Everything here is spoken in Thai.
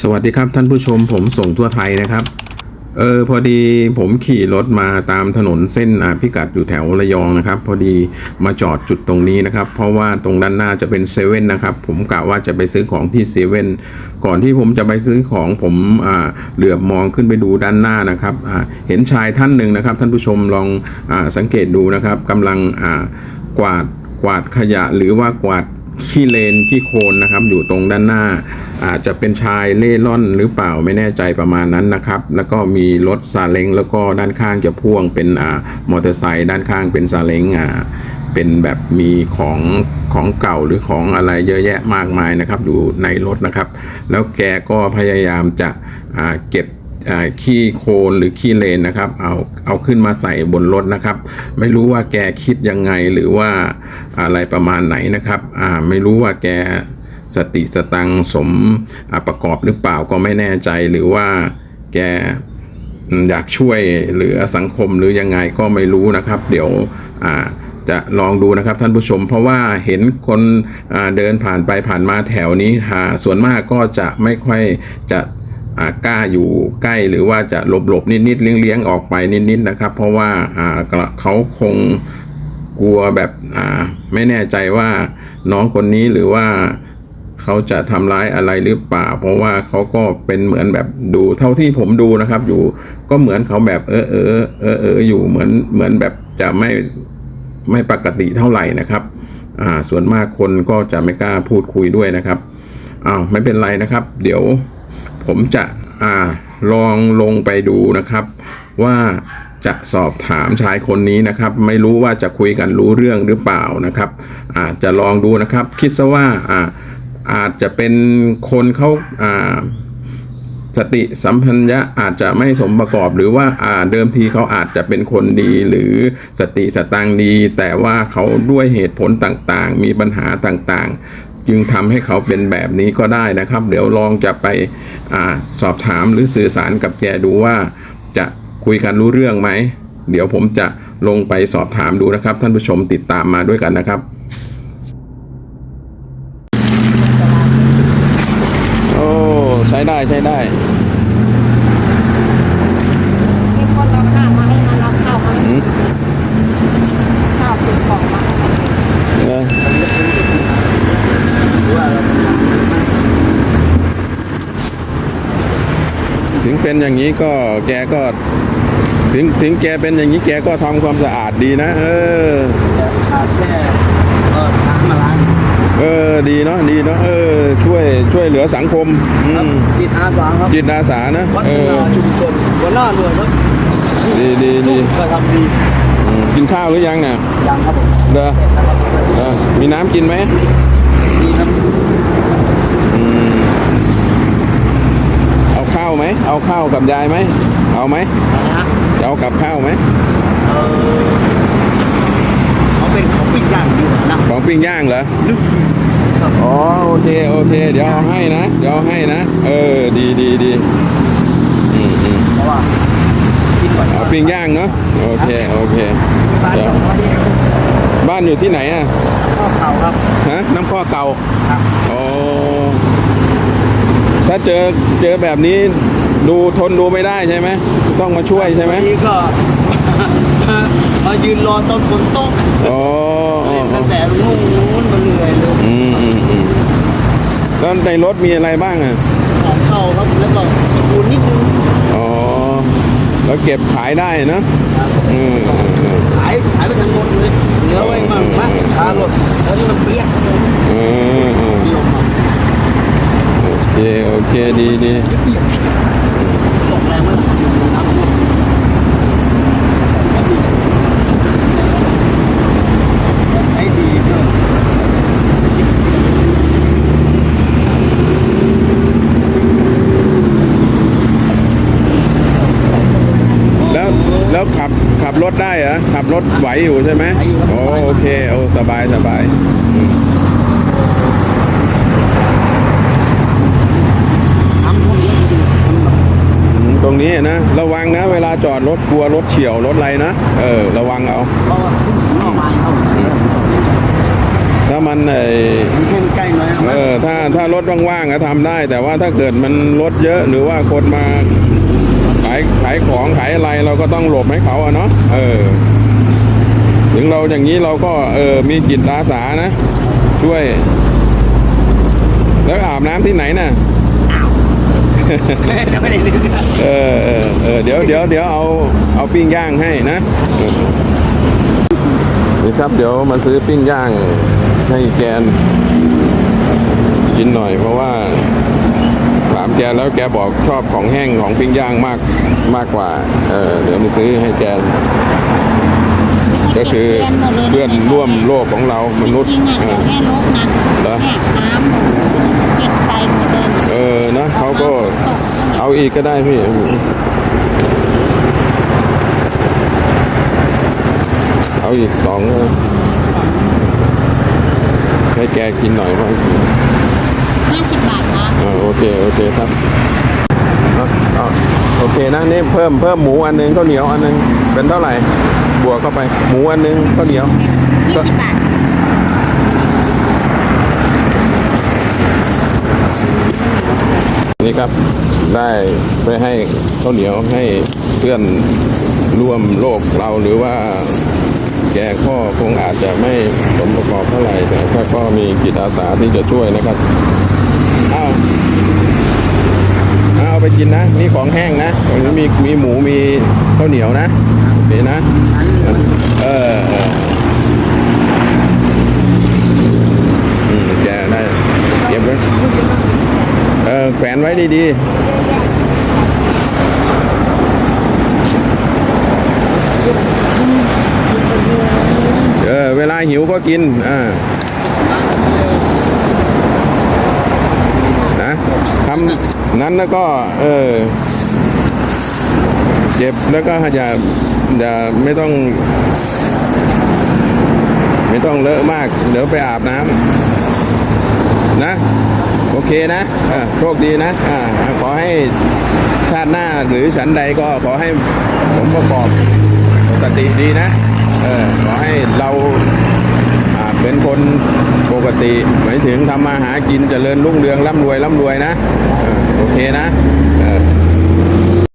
สวัสดีครับท่านผู้ชมผมส่งทั่วไทยนะครับ เออพอดีผมขี่รถมาตามถนนเส้นพิกัดอยู่แถวระยองนะครับ พอดีมาจอดจุดตรงนี้นะครับ เพราะว่าตรงด้านหน้าจะเป็นเซเว่นนะครับ ผมกะว่าจะไปซื้อของที่เซเว่นก่อนที่ผมจะไปซื้อของผมอ่าเหลือบมองขึ้นไปดูด้านหน้านะครับอ่าเห็นชายท่านหนึ่งนะครับ ท่านผู้ชมลองอสังเกตดูนะครับกำลังอ่ากวาดกวาดขยะหรือว่ากวาดขี้เลนขี้โคลนนะครับ อยู่ตรงด้านหน้า อาจจะเป็นชายเล่ร่อนหรือเปล่าไม่แน่ใจประมาณนั้นนะครับ แล้วก็มีรถซาเล้งแล้วก็ด้านข้างจะพ่วงเป็นอ่ามอเตอร์ไซค์ด้านข้างเป็นซาเล้งอ่าเป็นแบบมีของของเก่าหรือของอะไรเยอะแยะมากมายนะครับอยู่ในรถนะครับ แล้วแกก็พยายามจะอ่าเก็บอ่าขี้โคลนหรือขี้เลนนะครับ เอาเอาขึ้นมาใส่บนรถนะครับ ไม่รู้ว่าแกคิดยังไงหรือว่าอะไรประมาณไหนนะครับ อ่าไม่รู้ว่าแก สติสตังสมอ่าประกอบหรือเปล่าก็ไม่แน่ใจหรือว่าแกอยากช่วยเหลือสังคมหรือยังไงก็ไม่รู้นะครับ เดี๋ยวจะลองดูนะครับท่านผู้ชม เพราะว่าเห็นคนเดินผ่านไปผ่านมาแถวนี้ส่วนมากก็จะไม่ค่อยจะกล้าอยู่ใกล้หรือว่าจะหลบหลบๆนิดๆเลี้ยงๆออกไปนิดๆนะครับ เพราะว่าเขาคงกลัวแบบไม่แน่ใจว่าน้องคนนี้หรือว่า เขาจะทำร้ายอะไรหรือเปล่า เพราะว่าเขาก็เป็นเหมือนแบบดูเท่าที่ผมดูนะครับ อยู่ก็เหมือนเขาแบบเออเออเออเอออยู่เหมือนเหมือนแบบจะไม่ไม่ปกติเท่าไหร่นะครับอ่าส่วนมากคนก็จะไม่กล้าพูดคุยด้วยนะครับอ้าวไม่เป็นไรนะครับ เดี๋ยวผมจะอ่าลองลงไปดูนะครับ ว่าจะสอบถามชายคนนี้นะครับ ไม่รู้ว่าจะคุยกันรู้เรื่องหรือเปล่านะครับอาจจะลองดูนะครับ คิดซะว่าอ่า อาจจะเป็นคนเขาาสติสัมพัญญะอาจจะไม่สมประกอบหรือว่าาเดิมทีเขาอาจจะเป็นคนดีหรือสติสตางค์ดี แต่ว่าเขาด้วยเหตุผลต่างๆ มีปัญหาต่างๆ จึงทำให้เขาเป็นแบบนี้ก็ได้นะครับ เดี๋ยวลองจะไปอสอบถามหรือสื่อสารกับแกดูว่าจะคุยกันรู้เรื่องไหม เดี๋ยวผมจะลงไปสอบถามดูนะครับ ท่านผู้ชมติดตามมาด้วยกันนะครับ โอ้ ใช้ได้ใช้ได้มีคนเราข้าวมาให้มันเราข้าวมาให้อืมข้าวเป็นของมาเออถึงเป็นอย่างนี้ก็แกก็ ถึงถึงแกเป็นอย่างนี้แกก็ทำความสะอาดดีนะ เออ ขาดแค่เออน้ำมาล้าง เออดีเนาะดีเนาะเออช่วยช่วยเหลือสังคมอืครับมจิตอาสาครับจิตอาสานะวัเอฒอนาชุมชนหัวหน้าหน่วยครับดีดีดีกระทำดีอืมกินข้าวหรือยังเนี่ยยังครับผมเด้อเสร็จแล้วครับเออมีน้ำกินไหมดีครับอืมเอาข้าวไหมเอาข้าวกับยายไหมเอาไหมนะฮะจะเอากับข้าวไหมเออ เขาเป็นของปิ้งย่างดีกว่านะของปิ้งย่างเหรอนึกครับอ๋อโอเคโอเค เดี๋ยวเอาให้นะ เดี๋ยวเอาให้นะ เออดีดีดีอืมอืมเพราะว่ากินก่อนเอาปิ้งย่างเนาะโอเคโอเคบ้านเดี๋ยวก็ร้อยเองบ้านอยู่ที่ไหนอะข้าวเก่าครับฮะน้ำข้อเก่าครับอ๋อถ้าเจอเจอแบบนี้ดูทนดูไม่ได้ใช่ไหมต้องมาช่วยใช่ไหมวันนี้ก็ มายืนรอตอนฝนตกอ๋ออ๋อเล่นอ๋ตั้องแต่รุ่งนู้นมาเหนื่อยเลยอืมอืมอืมแล้วในรถมีอะไรบ้างอะของเก่าครับแล้วก็ปูนนิดนึงอ๋อแล้วเก็บขายได้นะครับอืมอืมอืมขายขายไปทั้งหมดเลยเหลือไว้มั่งบ้างคาหลดแล้วนี่มันเปียกเลยอืมอืมนี่ลงมาโอเคโอเคดีดีเปียกตกแรงมากน้ำท่วมใช้ดีก็ แล้วแล้วขับขับร ถได้เหรอขับรถไหวอยู่ใช่ไหมโอ้โอเคโอ้สบายสบายอืมทำพวกนี้ดีมันแบบอืมตรงนี้นะ ระวังนะ เวลาจอดรถกลัวรถเฉียวรถอะไรนะเออระวังเอาเพราะว่าเพิ่งถึงออกมาเข้าถ้าถ้ามันไอมันเข้มใกล้หน่อยเออถ้าถ้ารถว่างๆก็ทำได้ แต่ว่าถ้าเกิดมันรถเยอะหรือว่าคนมาขายขายของขายอะไรเราก็ต้องหลบให้เขาอะเนาะเออ ถึงเราอย่างนี้เราก็เออมีจิตอาสานะช่วย แล้วอาบน้ำที่ไหนน่ะไม่ได้นึกเออเออเออเดี๋ยวเดี๋ยวเดี๋ยวเอาเอาปิ้งย่างให้นะเออนี่ครับเดี๋ยวมาซื้อปิ้งย่างให้แกนกินหน่อยเพราะว่าถาม แกแล้วแกบอกชอบของแห้งของปิ้งย่างมากมากกว่า เออเดี๋ยวมาซื้อให้แกนก็คือเพื่อนร่วมโลกของเรามนุษย์จริงๆอะเอเดี๋ยอวแม่ลบนะเหรอเนี่ยน้ำหนูเก็บไปหมดเลยเออนะเขาก็เอาอีกก็ได้พี่ เอาอีกสองนะให้แกกินหน่อยว่า ห้าสิบบาทนะเออโอเคโอเคครับเอาเอาโอเคนะนี่เพิ่มเพิ่มหมูอันหนึงข้าวเหนียวอันหนึงเป็นเท่าไหร่บวกเข้าไป หมูอันหนึงข้าวเหนียวยี่สิบบาทนี่ครับได้ไปให้ข้าวเหนียวให้เพื่อนร่วมโลกเราหรือว่า แกก็คงอาจจะไม่สมประกอบเท่าไหร่แต่ก็ก็มีจิตอาสาที่จะช่วยนะครับเอาเอาไปกินนะ นี่ของแห้งนะตรงนี้มีมีหมูมีข้าวเหนียวนะโอเคนะ เออเออแกได้เก็บไว้เออแขวนไว้ดีๆ หิวก็กินอ่านะทำนั้นแล้วก็ เออ เจ็บแล้วก็อย่าอย่าไม่ต้อง ไม่ต้องเลอะมาก เดี๋ยวไปอาบน้ำนะ โอเคนะโชคดีนะอ่าขอให้ชาติหน้าหรือฉันใดก็ขอให้ผมประกอบปกติดีนะ เออ ขอให้เรา เป็นคนปกติหมายถึงทำมาหากินเจริญรุ่งเรืองร่ำรวยร่ำรวยนะออโอเคนะออ